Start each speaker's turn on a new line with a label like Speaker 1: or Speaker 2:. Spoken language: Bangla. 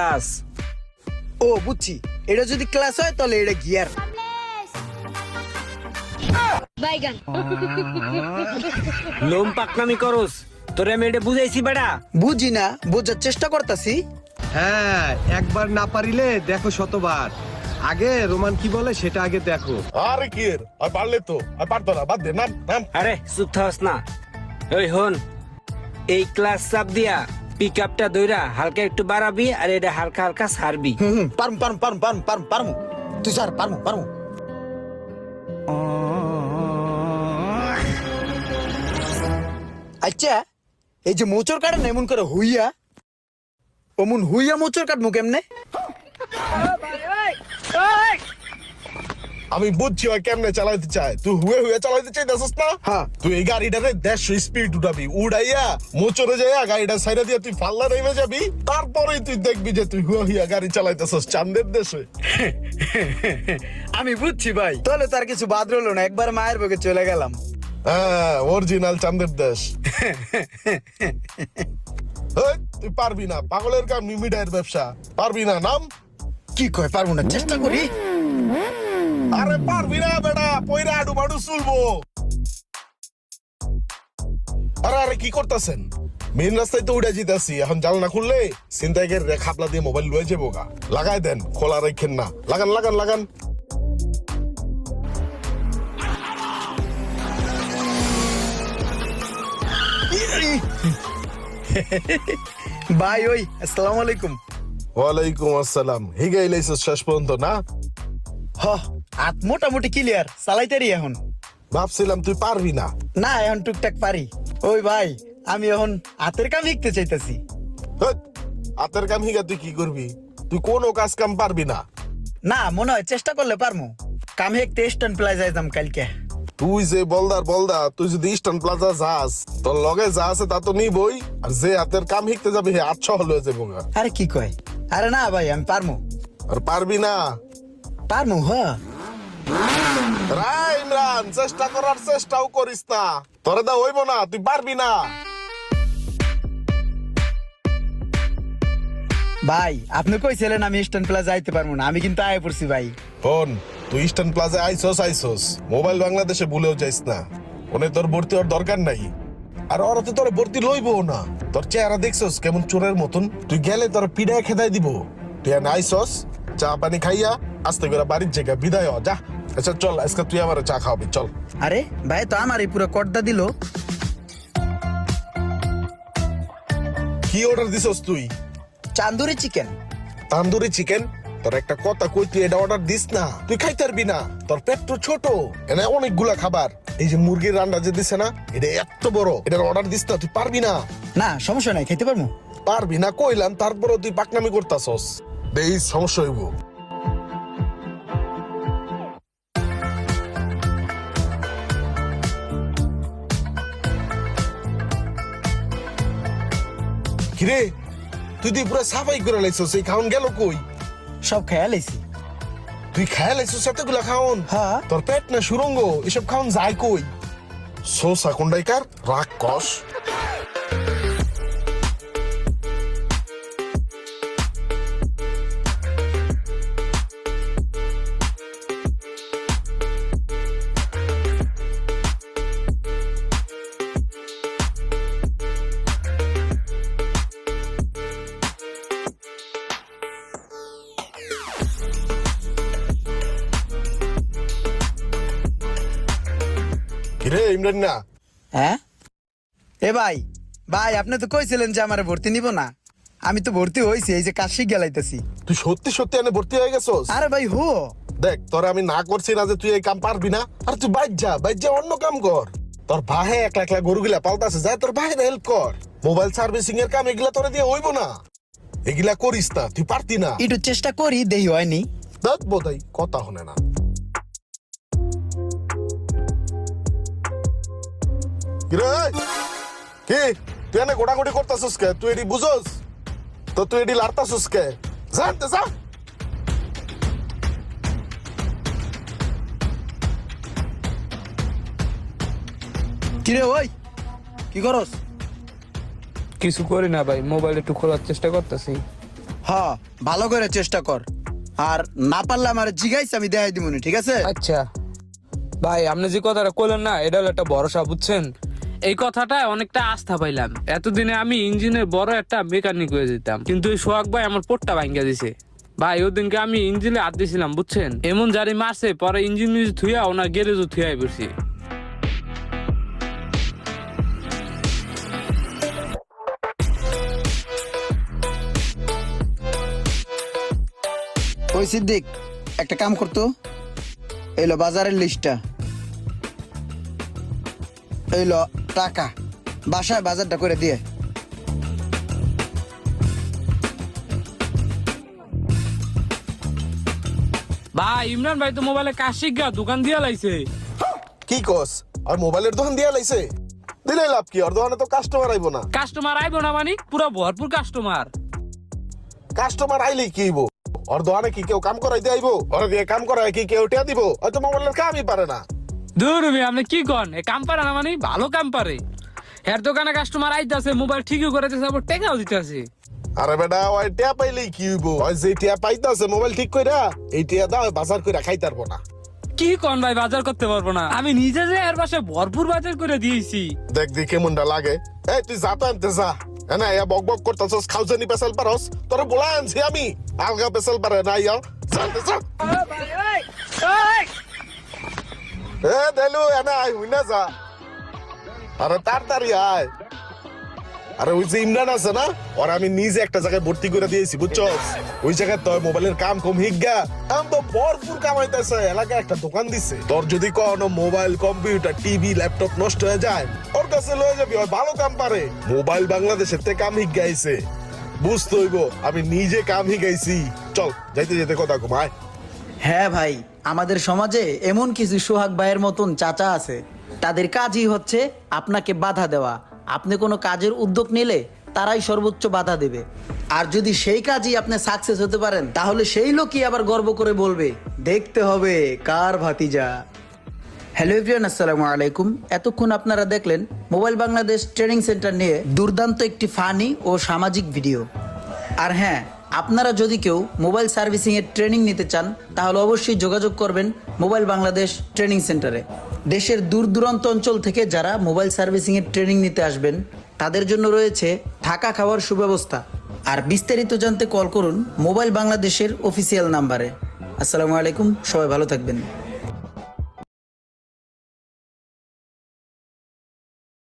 Speaker 1: ক্লাস।
Speaker 2: ও বুঝছি। এটা যদি ক্লাস হয় তাহলে এটা গিয়ার।
Speaker 3: বাইগান।
Speaker 1: লোম পাকনামি করস। তোরে আমি এটা বুঝাইছি বেটা।
Speaker 2: বুঝি না বোঝার চেষ্টা করতাছি।
Speaker 4: হ্যাঁ একবার না পারিলে দেখো শতবার। আগে রোমান কি বলে সেটা আগে দেখো।
Speaker 5: আরে কি এর? আর পারলে তো আর পারতো না বাদ দে নাম নাম।
Speaker 1: আরে চুপ থাকস না। ওই হন এই ক্লাস চাপ দিয়া পিক আপটা দইরা হালকা একটু বাড়াবি আর এটা হালকা হালকা ছাড়বি।
Speaker 2: হুম হুম পারম পারম পারম পারম পারম পারম। তুই স্যার পারম পারম। আচ্ছা এই যে মোচর কাটেন এমন করে হুইয়া? অমন হুইয়া মোচর কাটমু কেমনে?
Speaker 5: আমি বুঝছি ওই কেমনে চালাইতে চায়। তুই হুয়ে হুয়ে চালাইতে চাইতেছিস না?
Speaker 2: হ্যাঁ।
Speaker 5: তুই এই গাড়িটারে দেড়শো স্পিড উঠাবি উড়াইয়া মোচরে যাইয়া গাড়িটা সাইডে দিয়ে তুই ফাল্লা নেমে যাবি তারপরেই তুই দেখবি যে তুই হুয়া হুয়া গাড়ি চালাইতেছিস চান্দের দেশে।
Speaker 2: আমি বুঝছি ভাই। তাহলে তার কিছু বাদ রইল না একবার মায়ের বকে চলে গেলাম।
Speaker 5: হ্যাঁ অরিজিনাল চান্দের দেশ। তুই পারবি না পাগলের কাম মিমিডায়ের ব্যবসা। পারবি না নাম?
Speaker 2: কি কয় পারব না চেষ্টা করি।
Speaker 5: আরে পারবি না বেটা পয়রা আডু বাডু চুলবো। আরে আরে কি করতেছেন? মেন রাস্তায় তো উড়ে জিতাছি এখন জানলা খুললে সিন্তাইকের খাপলা দিয়ে মোবাইল লয়ে যাব গা। লাগাই দেন খোলা রেখেন না। লাগান লাগান লাগান।
Speaker 2: ভাই ওই আসসালামু আলাইকুম।
Speaker 5: ওয়ালাইকুম আসসালাম। হিগে ইলাইছিস শেষ পর্যন্ত না?
Speaker 2: হ। হাত মোটামুটি ক্লিয়ার চালাইতারি এখন।
Speaker 5: ভাবছিলাম তুই পারবি না।
Speaker 2: না এখন টুকটাক পারি। ওই ভাই আমি এখন হাতের কাম শিখতে চাইতেছি।
Speaker 5: হাতের কাম হিগা তুই কি করবি? তুই কোনো কাজ কাম পারবি না।
Speaker 2: না মনে হয় চেষ্টা করলে পারমু। কাম হেকতে স্ট্যান্ড প্লাজা যাইতাম কালকে।
Speaker 5: তুই যে বলদার বলদা তুই যদি ইস্টার্ন প্লাজা যাস তোর লগে যা আছে তা তো নিবই। আর যে হাতের কাম শিখতে যাবি হে আচ্ছা হলে যাব।
Speaker 2: আরে কি কয়? আরে না ভাই আমি পারমু।
Speaker 5: আর পারবি না।
Speaker 2: পারমু হ
Speaker 5: রা ইমরান চেষ্টা করার চেষ্টাও করিস না। তোরে দা হইব না তুই পারবি না।
Speaker 2: ভাই আপনি কইছিলেন আমি স্ট্যান্ড প্লাজা যাইতে পারব না। আমি কিন্তু আয় পড়ছি ভাই।
Speaker 5: ফোন তুই ইস্টার্ন প্লাজা আইসোস আইসোস। মোবাইল বাংলাদেশে ভুলেও যাইস না। ওনে তোর ভর্তি হওয়ার দরকার নাই। আর ওরা তো তোর ভর্তি লইবো না। তোর চেহারা দেখছস কেমন চোরের মতন। তুই গেলে তোর পিড়ায় খেদাই দিব। তুই আইসস চা পানি খাইয়া আস্তে করে বাড়ির জায়গা বিদায় হ যা। আচ্ছা চল আজকে তুই আমার চা খাওয়াবি চল।
Speaker 2: আরে ভাই তো আমার এই পুরো কর্দা দিল।
Speaker 5: কি অর্ডার দিছস তুই?
Speaker 2: চান্দুরি চিকেন
Speaker 5: তান্দুরি চিকেন তোর একটা কথা কই তুই এটা অর্ডার দিস না। তুই খাইতে পারবি না। তোর পেট তো ছোট। এনে অনেকগুলা খাবার। এই যে মুরগির রান্না যে দিছে না এটা এত বড়। এটার অর্ডার দিস না তুই পারবি না।
Speaker 2: না সমস্যা নাই খেতে পারব।
Speaker 5: পারবি না কইলাম তারপরে তুই পাকনামি করতাছস। এই সমস্যা হইব। কিরে তুই তুই পুরো সাফাই করে লাইছস এই খাওন গেল কই?
Speaker 2: সব খেয়াল আইছি
Speaker 5: তুই খেয়াল লাইছস এতগুলা খাওন?
Speaker 2: হ্যাঁ।
Speaker 5: তোর পেট না সুরঙ্গ এসব খাওন যায় কই? সোসা কোন্ডাইকার রাগ কস কিরে ইমরান না।
Speaker 2: হ্যাঁ? এ ভাই ভাই আপনি তো কইছিলেন যে আমার ভর্তি নিব না। আমি তো ভর্তি হইছি এই যে কাশি গেলাইতেছি।
Speaker 5: তুই সত্যি সত্যি এনে ভর্তি হয়ে গেছস?
Speaker 2: আরে ভাই হো।
Speaker 5: দেখ তোরে আমি না করছি না যে তুই এই কাম পারবি না। আর তুই বাইর যা বাইর যা অন্য কাম কর। তোর ভাই একলা একলা গরুগুলা পাল্টাছে যা তোর ভাইয়ের হেল্প কর। মোবাইল সার্ভিসিং এর কাম এগুলা তোরে দিয়ে হইব না। এগুলা করিস না তুই পারতি না।
Speaker 2: একটু চেষ্টা করি দেহি হয়নি।
Speaker 5: দেখ বোধহয় কথা হনে না। কি? তুই এনে গোটাগুটি করতাছিস কে? তুই এটি বুঝোস? তো তুই এটি লাড়তাছিস কে? জানতে যা
Speaker 2: কিরে ওই কি করস?
Speaker 6: কিছু করি না ভাই মোবাইল একটু খোলার চেষ্টা করতেছি।
Speaker 2: হ হ ভালো করে চেষ্টা কর। আর না পারলে আমার জিগাইছে আমি দেখাই দিবনি ঠিক আছে?
Speaker 3: আচ্ছা। ভাই আপনি যে কথাটা কইলেন না এটা হলো একটা ভরসা বুঝছেন? এই কথাটা অনেকটা আস্থা পাইলাম। এতদিনে আমি ইঞ্জিনের বড় একটা মেকানিক হয়ে যেতাম। কিন্তু এই সোহাগ ভাই আমার পোটটা ভাঙ্গা দিছে। ভাই ওদিনকে আমি ইঞ্জিনে হাত দিয়েছিলাম বুঝছেন? এমন জারি মারছে, পরে ইঞ্জিন থুয়া ওনার গ্যারেজও থুয়াই বসি
Speaker 2: ওই সিদ্দিক, একটা কাম করতো? এলো বাজারের লিস্টটা। এলো টাকা বাসায় বাজারটা করে দিয়ে।
Speaker 3: ভাই ইমরান ভাই তো মোবাইলে দোকান দিয়া লাইছে।
Speaker 5: কি কস? আর মোবাইলের দোকান দিয়া লাইছে? দিলে লাভ কি? আর দোকানে তো কাস্টমার আইবো না।
Speaker 3: কাস্টমার আইবো না মানে? পুরো ভরপুর কাস্টমার
Speaker 5: কাস্টমার আইলে কি হইব? আর দোকানে কি কেউ কাম করাইতে আইবো? আর দিয়ে কাম করায় কি কেউ টিয়া দিব? হয়তো মোবাইলের কামই পারে না।
Speaker 3: দূর ভাই আপনি কি কন? এ কাম পারে না মানে ভালো কাম পারে এর দোকানে কাস্টমার আইতাছে মোবাইল ঠিকই করে দিতেছে আবার টেকাও দিতেছে।
Speaker 5: আরে বেটা ওই টিয়া পাইলেই কি হইব? ওই যে টিয়া পাইতাছে মোবাইল ঠিক কইরা এই টিয়া দাও বাজার কইরা খাইতে পারব না।
Speaker 3: কি কন ভাই বাজার করতে পারব না। আমি নিজে যে এর পাশে ভরপুর বাজার করে দিয়েছি।
Speaker 5: দেখ দি কেমনটা লাগে। এই তুই যা তো আনতে যা। না ইয়া বক বক করতেছস খাউজানি পেছাল পারস। তোর বলা আনছি আমি। আলগা পেছাল পারে না ইয়া জানতে যা। এ, দেলু, এনা আই হুই না যা। আরে আয়। আরে, ওই যে ইমরান আছে না, ওর আমি নিজে একটা জায়গায় ভর্তি করে দিয়েছি বুঝছস ওই জায়গায় তোর মোবাইলের কাম কম হিগা আম তো ভরপুর কামাইতেছে, এলাকায় একটা দোকান দিছে। তোর যদি কোনো মোবাইল, কম্পিউটার, টিভি, ল্যাপটপ নষ্ট হয়ে যায়, ওর কাছে লয়ে যাবি ওই ভালো কাম পারে। মোবাইল বাংলাদেশের থেকে কাম হিগাইছে বুঝতে হইব, আমি নিজে কাম হিগাইছি চল, যাইতে যেতে কথা ঘুমায়
Speaker 2: হ্যাঁ ভাই, আমাদের সমাজে এমন কিছু সোহাগ ভাইয়ের মতন চাচা আছে। তাদের কাজই হচ্ছে আপনাকে বাধা দেওয়া। আপনি কোনো কাজের উদ্যোগ নিলে তারাই সর্বোচ্চ বাধা দেবে। আর যদি সেই কাজই আপনি সাকসেস হতে পারেন, তাহলে সেই লোকই আবার গর্ব করে বলবে, দেখতে হবে কার ভাতিজা। হ্যালো এভরিওয়ান আসসালামু আলাইকুম। এতক্ষণ আপনারা দেখলেন মোবাইল বাংলাদেশ ট্রেনিং সেন্টার নিয়ে দুর্দান্ত একটি ফানি ও সামাজিক ভিডিও। আর হ্যাঁ আপনারা যদি কেউ মোবাইল সার্ভিসিং এর ট্রেনিং নিতে চান, তাহলে অবশ্যই যোগাযোগ করবেন মোবাইল বাংলাদেশ ট্রেনিং সেন্টারে। দেশের দূর দূরান্ত অঞ্চল থেকে যারা মোবাইল সার্ভিসিং এর ট্রেনিং নিতে আসবেন, তাদের জন্য রয়েছে থাকা খাওয়ার সুব্যবস্থা। আর বিস্তারিত জানতে কল করুন মোবাইল বাংলাদেশের অফিসিয়াল নাম্বারে। আসসালামু আলাইকুম, সবাই ভালো থাকবেন।